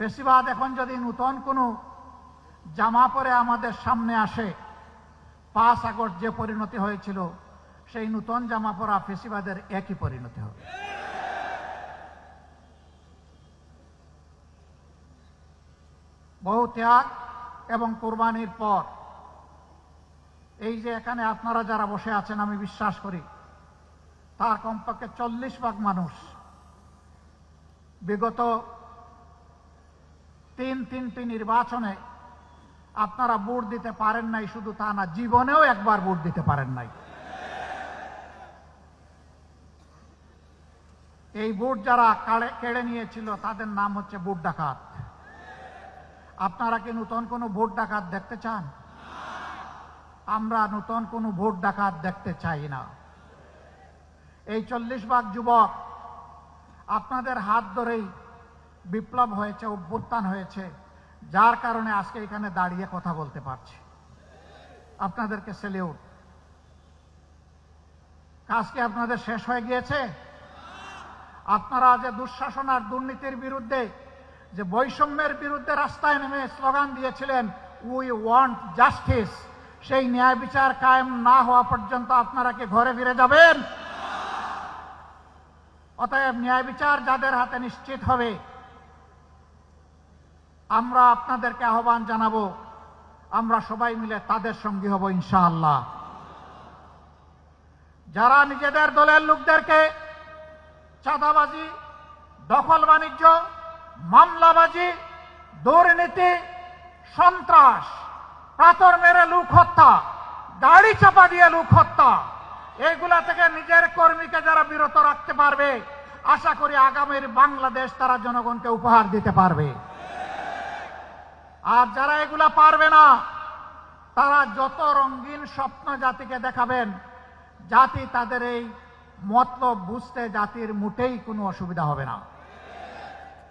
ফেসিবাদ এখন যদি নূতন কোনো জামা পরে আমাদের সামনে আসে, পাঁচ আগস্ট যে পরিণতি হয়েছিল, সেই নূতন জামা পরা ফেসিবাদের একই পরিণতি হবে। বহু ত্যাগ এবং কোরবানির পর, এই যে এখানে আপনারা যারা বসে আছেন, আমি বিশ্বাস করি, তার কমপক্ষে চল্লিশ ভাগ মানুষ বিগত তিন তিনটি নির্বাচনে আপনারা ভোট দিতে পারেন নাই, শুধু তা না, জীবনেও একবার ভোট দিতে পারেন নাই। এই ভোট যারা কেড়ে নিয়েছিল, তাদের নাম হচ্ছে ভোট ডাকাত। আপনারা কি নতুন কোনো ভোট ডাকাত দেখতে চান? আমরা নতুন কোনো ভোট ডাকাত দেখতে চাই না। এই চল্লিশ ভাগ যুবক আপনাদের হাত ধরেই বিপ্লব হয়েছে, অভ্যুত্থান হয়েছে, যার কারণে আজকে এখানে দাঁড়িয়ে কথা বলতে পারছি। আপনাদেরকে সেলিউট কাজ আপনাদের শেষ হয়ে গিয়েছে? আপনারা যে দুঃশাসন আর দুর্নীতির বিরুদ্ধে, যে বৈষম্যের বিরুদ্ধে রাস্তায় নেমে স্লোগান দিয়েছিলেন উই ওয়ান্ট জাস্টিস সেই ন্যায় বিচার কায়েম না হওয়া পর্যন্ত আপনারা কি ঘরে ফিরে যাবেন? অতএব ন্যায় বিচার যাদের হাতে নিশ্চিত হবে আমরা আপনাদেরকে আহ্বান জানাব, আমরা সবাই মিলে তাদের সঙ্গী হব ইনশাআল্লাহ। যারা নিজেদের দলের লোকদেরকে চাঁদাবাজি, দখল বাণিজ্য, মামলাবাজি, দুর্নীতি, সন্ত্রাস, পাথর মেরে লোক হত্যা, গাড়ি চাপা দিয়ে লুক হত্যা এইগুলা থেকে নিজের কর্মীকে যারা বিরত রাখতে পারবে, আশা করি আগামীর বাংলাদেশ তারা জনগণকে উপহার দিতে পারবে। আর যারা এগুলা পারবে না, তারা যত রঙিন স্বপ্ন জাতিকে দেখাবেন, জাতি তাদের এই মতলব বুঝতে জাতির মোটেই কোনো অসুবিধা হবে না।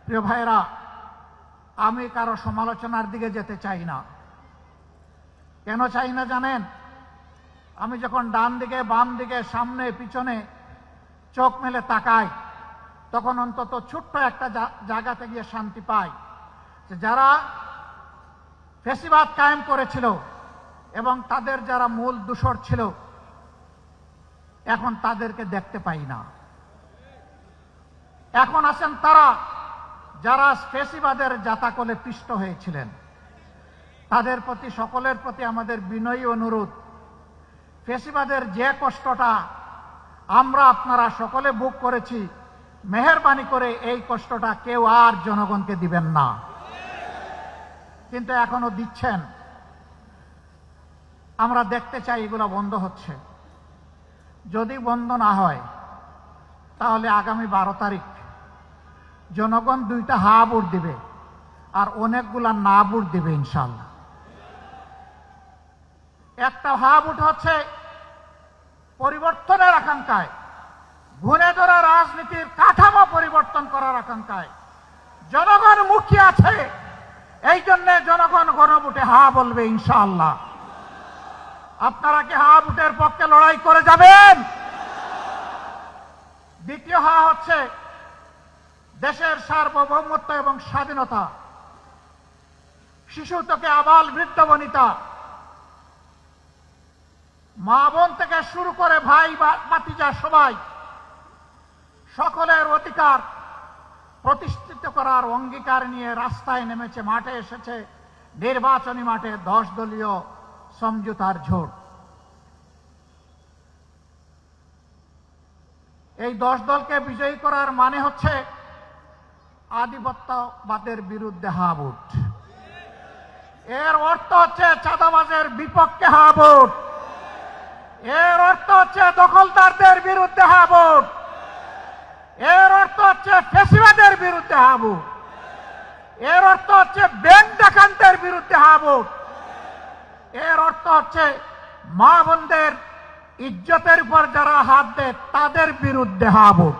প্রিয় ভাইরা আমি কারও সমালোচনার দিকে যেতে চাই না। কেন চাই না জানেন? আমি যখন ডান দিকে, বাম দিকে, সামনে, পিছনে চোখ মেলে তাকাই, তখন অন্তত ছোট্ট একটা জায়গাতে গিয়ে শান্তি পাই যারা ফেসিবাদ কায়েম করেছিল এবং তাদের যারা মূল দূষর ছিল, এখন তাদেরকে দেখতে পাই না। এখন আছেন তারা যারা ফেসিবাদের জাতাকলে পিষ্ট হয়েছিলেন। তাদের প্রতি, সকলের প্রতি আমাদের বিনয়ী অনুরোধ, ফেসিবাদের যে কষ্টটা আমরা আপনারা সকলে বুক করেছি, মেহরবানি করে এই কষ্টটা কেউ আর জনগণকে দিবেন না। কিন্তু এখনও দিচ্ছেন। আমরা দেখতে চাই এগুলো বন্ধ হচ্ছে। যদি বন্ধ না হয়, তাহলে আগামী বারো তারিখ জনগণ দুইটা হা ভোট দিবে আর অনেকগুলা না ভোট দিবে ইনশাল্লাহ একটা হা ভোট হচ্ছে পরিবর্তনের আকাঙ্ক্ষায় ঘুরে ধরা রাজনীতির কাঠামো পরিবর্তন করার আকাঙ্ক্ষায়। জনগণ মুখী আছে। এই জন্য জনগণ গণভোটে হা বলবে, ইনশাআল্লাহ। আপনারা কি হা ভোটের পক্ষে লড়াই করে যাবেন? দ্বিতীয় হা হচ্ছে দেশের সার্বভৌমত্ব এবং স্বাধীনতা। শিশু থেকে আবাল বৃদ্ধ বনিতা। মা বোন থেকে শুরু করে ভাই ভাতিজা সবাই সকলের অধিকার প্রতিষ্ঠিত করার অঙ্গীকার নিয়ে রাস্তায় নেমেছে, মাঠে এসেছে। নির্বাচনী মাঠে দশ দলীয় সমঝোতার ঝোট। এই দশ দলকে বিজয়ী করার মানে হচ্ছে আধিপত্যবাদের বিরুদ্ধে হা ভোট। এর অর্থ হচ্ছে চাঁদাবাজের বিপক্ষে হা ভোট। এর অর্থ হচ্ছে দখলদারদের বিরুদ্ধে হা ভোট এর অর্থ হচ্ছে ফেসিবাদের বিরুদ্ধে হা ভোট এর অর্থ হচ্ছে ব্যাংক দেখান্তের বিরুদ্ধে হা ভোট এর অর্থ হচ্ছে মা বোনদের ইজ্জতের উপর যারা হাত দেয়, তাদের বিরুদ্ধে হা ভোট